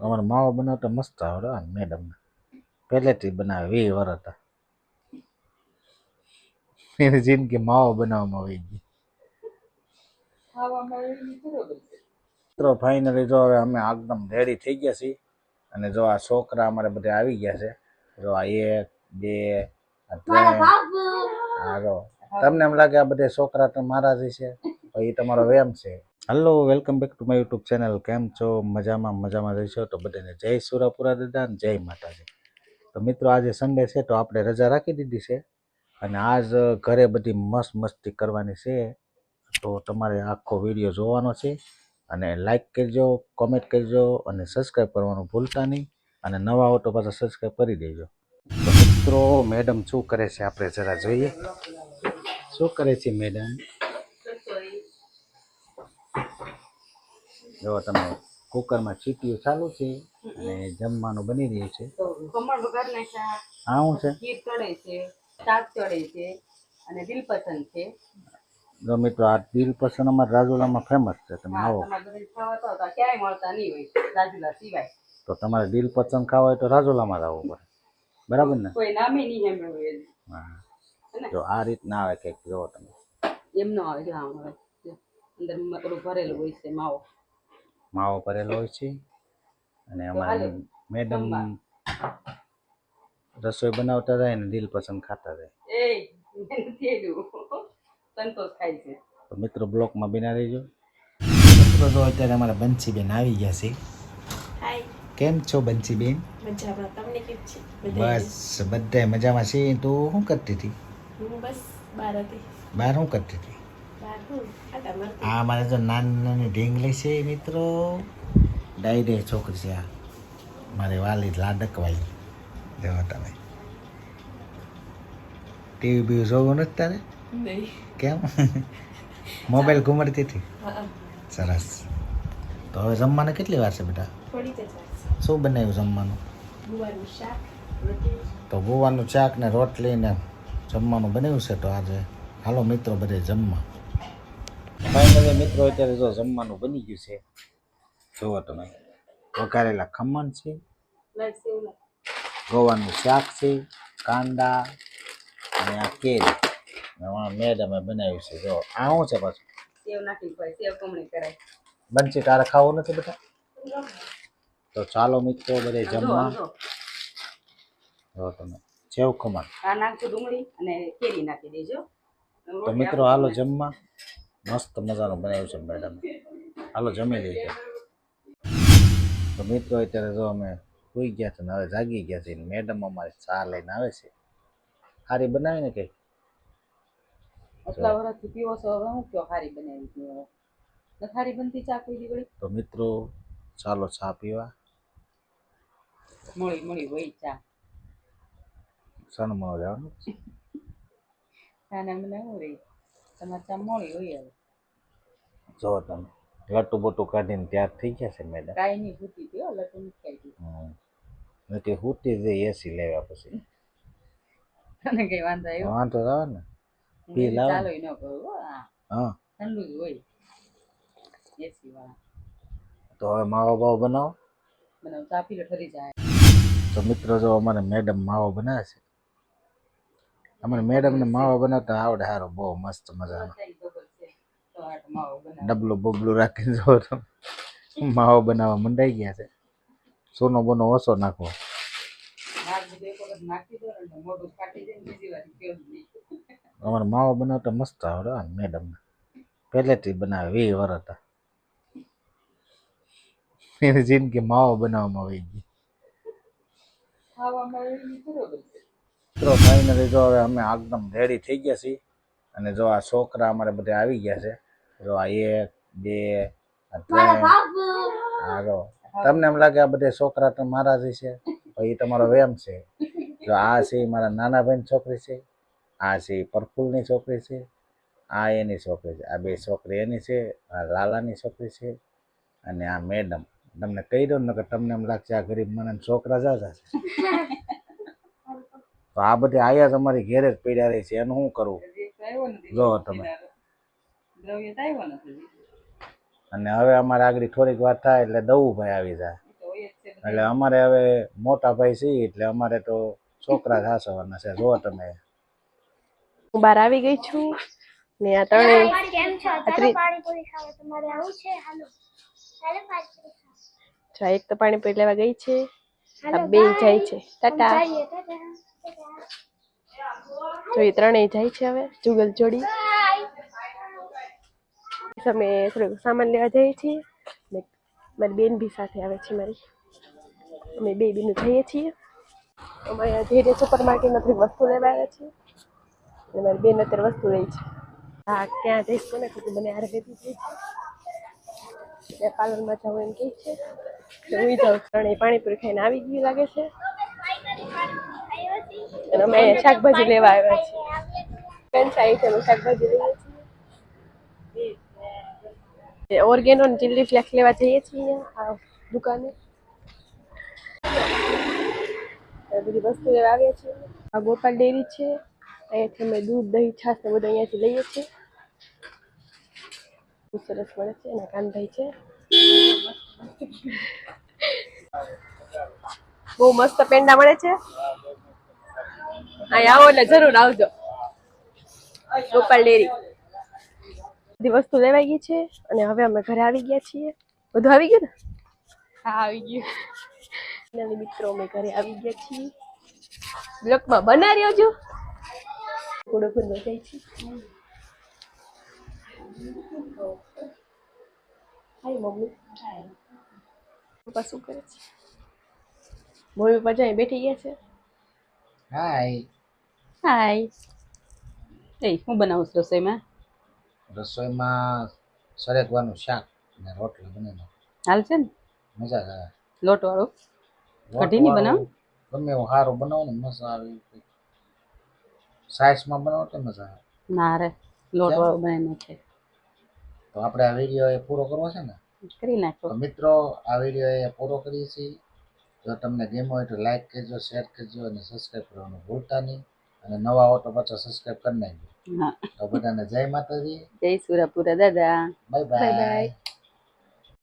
અમારે માવો બનાવતા મસ્ત આવડે હો મેડમ પહેલેથી બનાવે વી વર હતા. એની જિંદગી માવો બનાવવામાં આવી ગઈ. મિત્રો ફાઇનલી જો હવે અમે એકદમ રેડી થઈ ગયા છીએ. અને જો આ છોકરા અમારે બધા આવી ગયા છે. જો આ એક બે આ ત્રણ. તમને એમ લાગે આ બધા છોકરા તો મારા જ છે. એ તમારો વેમ છે. Hello welcome back to my YouTube channel કેમ છો? મજામાં મજામાં રહીશો? તો બધાને જય સુરાપુરા દાદા અને જય માતાજી. તો મિત્રો, આજે સન્ડે છે, તો આપણે રજા રાખી દીધી છે. અને આજ ઘરે બધી મસ્ત મસ્તી કરવાની છે. તો તમારે આખો વીડિયો જોવાનો છે. અને લાઈક કરજો કોમેન્ટ કરજો, અને સબસ્ક્રાઈબ કરવાનું ભૂલતા નહીં. અને નવા હો તો પાછા સબસ્ક્રાઈબ કરી દેજો. તો મિત્રો મેડમ શું કરે છે? આપણે જરા જોઈએ. શું કરે છે મેડમ જો તમે કુકરમાં સીટીઓ ચાલુ છે અને જમવાનું બની રહ્યું છે. તો ખમણ વગર નાખ્યા આ છે? ખીર ચડે છે શાક ચડે છે અને દિલ પસંદ છે. જો મિત્રો આ દિલ પસંદ અમારા રાજુલામાં ફેમસ છે. તમે આવો. ક્યાંય મળતા નહીં હોય રાજુલા સિવાય. તો તમારે દિલ પસંદ ખાવા હોય તો રાજુલામાં જ આવવું પડે. બરાબર ને? કોઈ નામે નહીં સાંભળ્યું હા. જો આ રીતના આવે કંઈક જો તમે. એમ ન આવે. જો. અંદર મ- ભરેલું હોય છે માવો. માવો ભરેલો હોય છે. અને અમારી મેડમ રસોઈ બનાવતા જાય ને દિલ પસંદ ખાતા છે. તો મિત્રો બ્લોકમાં બિના રહીજો. મિત્રો તો અત્યારે અમારા બંસીબેન આવી ગયા છે. કેમ છો બંસીબેન? બસ બધાય મજામાં છે. તું શું કરતી હતી? બસ બાર હતી. બહાર શું કરતી હતી? આ મારે તો નાની નાની ઢીંગલી છે મિત્રો. ડાયરે છોકરી છે આ. મારી વાલી લાડકવાઈ જેવા તમે. ટીવી બીવી જોવું નથી તારે? કેમ? મોબાઈલ ઘુમડતી હતી? સરસ. તો હવે જમવાને કેટલી વાર છે બેટા? જ શું બનાવ્યું જમવાનું? તો ગોવાનું શાક ને રોટલી ને જમવાનું બનાવ્યું છે તો આજે. હાલો મિત્રો બધે જમવા. ફાઇનલી મિત્રો અત્યારે જો જમવાનું બની ગયું છે જુઓ તમે વઘારેલા ખમણ છે ગોવાનું શાક છે કાંદા અને આ કેરી. મેડમે બનાવ્યું છે જો આ શું છે પાછું? સેવ નાખી ભાઈ સેવ કમણી કરાય. બનશે તારે ખાવું નથી બેટા? તો ચાલો મિત્રો બધે જમવા. જો જો તમે સેવ ખમણ. આ નાખજો ડુંગળી અને કેરી નાખી દેજો. તો મિત્રો હાલો જમવા. મસ્ત મજાનું બનાવ્યું છે મેડમ. હાલો જમી લઈએ તો મિત્રો અત્યારે જો અમે સુઈ ગયા છે ને હવે જાગી ગયા છે મેડમ અમારે ચા લઈને આવે છે. હારી બનાવી હતી હવે નથી હારી બનતી ચા કોઈ તો મિત્રો ચાલો ચા પીવા. મળી મળી હોય ચા. જવાનું ચા ના મને હું રહી? તમારે ચા મળી હોય હવે. જો તમે લટુ બટુ કાઢીને તૈયાર થઈ ગયા છે મેડમ. કાંઈ નહીં ભૂતી હતી લટુ ખાઈ હમ. નથી હુતી જઈ એસી લેવા પછી. તને કઈ વાંધો આવ્યો? વાંધો આવે ને. પી લાવ. ચાલો ન કરું હા ઠંડુ જ હોય. એસી વાળા. તો હવે માવો બાવો બનાવો. મને ચા પી લો ઠરી જાય. તો મિત્રો જો અમારે મેડમ માવો બનાવે છે અમારે મેડમને માવો બનાવતા આવડે સારો બહુ મસ્ત મજાનો. તો ડબલું બબલું રાખીને જો તમે માવો બનાવવા મંડાઈ ગયા છે. સોનો બોનો ઓછો નાખવો. વાર અમારે માવો બનાવતા મસ્ત આવડે મેડમને પહેલેથી બનાવે વી વર હતા એની જિંદગી માવો બનાવવામાં આવી ગઈ. મિત્રો ફાઇનલી જો હવે અમે એકદમ રેડી થઈ ગયા છીએ. અને જો આ છોકરા અમારે બધા આવી ગયા છે. જો આ એક બે આ ત્રણ. તમને એમ લાગે આ બધા છોકરા તો મારા જ છે એ તમારો વેમ છે. જો આ છે મારા નાના ભાઈની છોકરી છે આ છે ઈ પ્રફુલ્લની છોકરી છે આ એની છોકરી છે આ બે છોકરી એની છે આ લાલાની છોકરી છે અને આ મેડમ. તમને કહી દઉં ને કે તમને એમ લાગશે આ ગરીબ મને છોકરા જાજા છે. તો આ બધી આયા જ અમારી ઘેરે જ પડ્યા રહી છે એનું શું કરવું જો તમે. અને હવે અમારે આગળ થોડીક વાર થાય એટલે દવું ભાઈ આવી જાય. એટલે અમારે હવે મોટા ભાઈ છે એટલે અમારે તો છોકરા જ છે. જો તમે. હું બહાર આવી ગઈ છું. ને આ ત્રણેય કેમ છો પાણીપુરી ખાવા. તમારે આવું છે? હાલો. ચાલો પાણીપુરી એક તો પાણીપુરી લેવા ગઈ છે. આ બે જાય છે. ટાટા. ટાટા. તો એ ત્રણેય જાય છે હવે, જુગલ જોડી. અમે થોડુંક સામાન લેવા જઈએ છીએ. ને મારી બેન બી સાથે આવે છે મારી. અમે બે બેન જઈએ છીએ. અમે ધીરે સુપર માર્કેટમાં થોડીક વસ્તુ લેવા આવ્યા છીએ. અને મારી બેન અત્યારે વસ્તુ લઈ છે. હા, ક્યાં જઈશ કોને ખોટું મને આરે ભેગી થઈ છે પાર્લરમાં જવું એમ કહે છે. હું જાઉં. ત્રણેય પાણીપુરી ખાઈને આવી ગયું લાગે છે. અને અમે શાકભાજી લેવા આવ્યા છીએ. બેન સાઈ છે અમે શાકભાજી લઈએ છીએ. ઓર્ગેનો ચીલી ફ્લેક્સ લેવા જઈએ છીએ આ દુકાને. બધી વસ્તુ લેવા આવ્યા છીએ. આ ગોપાલ ડેરી છે અહીંયાથી અમે દૂધ દહીં છાશ ને બધું અહીંયાથી લઈએ છીએ. બહુ સરસ મળે છે એના કાનભાઈ છે. બહુ મસ્ત પેંડા મળે છે. અહીં આવો એટલે જરૂર આવજો. ગોપાલ ડેરી. બધી વસ્તુ લેવાઈ ગઈ છે અને હવે અમે ઘરે આવી ગયા છીએ. બધું આવી ગયું ને? હા આવી ગયું. મિત્રો અમે ઘરે આવી ગયા છીએ. બ્લોકમાં બના રહ્યો થોડો ઘોડો જાય છે. Hi mummy. પપ્પા શું કરે છે? મમ્મી પપ્પા જાય બેઠી ગયા છે. હાય હાય એ હું બનાવું છું રસોઈમાં? રસોઈમાં સરેકવાનું શાક ને રોટલા બની હાલ છે ને? મજા આવે. લોટ વાળો કઢી ની બનાવો? ગમે એવું સારું બનાવો ને મજા આવે. સાઈઝમાં બનાવો તો મજા આવે. ના રે લોટ વાળો બનાવી છે. તો આપણે આ વીડિયો એ પૂરો કરવો છે ને? કરી નાખો. મિત્રો આ વીડિયો એ પૂરો કરીએ છીએ. જો તમને ગેમ હોય તો લાઈક કરજો શેર કરજો અને સબસ્ક્રાઈબ કરવાનું ભૂલતા નહીં. અને નવા હો તો પાછા સબસ્ક્રાઈબ કરી નાખજો. હા. તો બધાને જય માતાજી. જય સુરાપુરા દાદા. Bye bye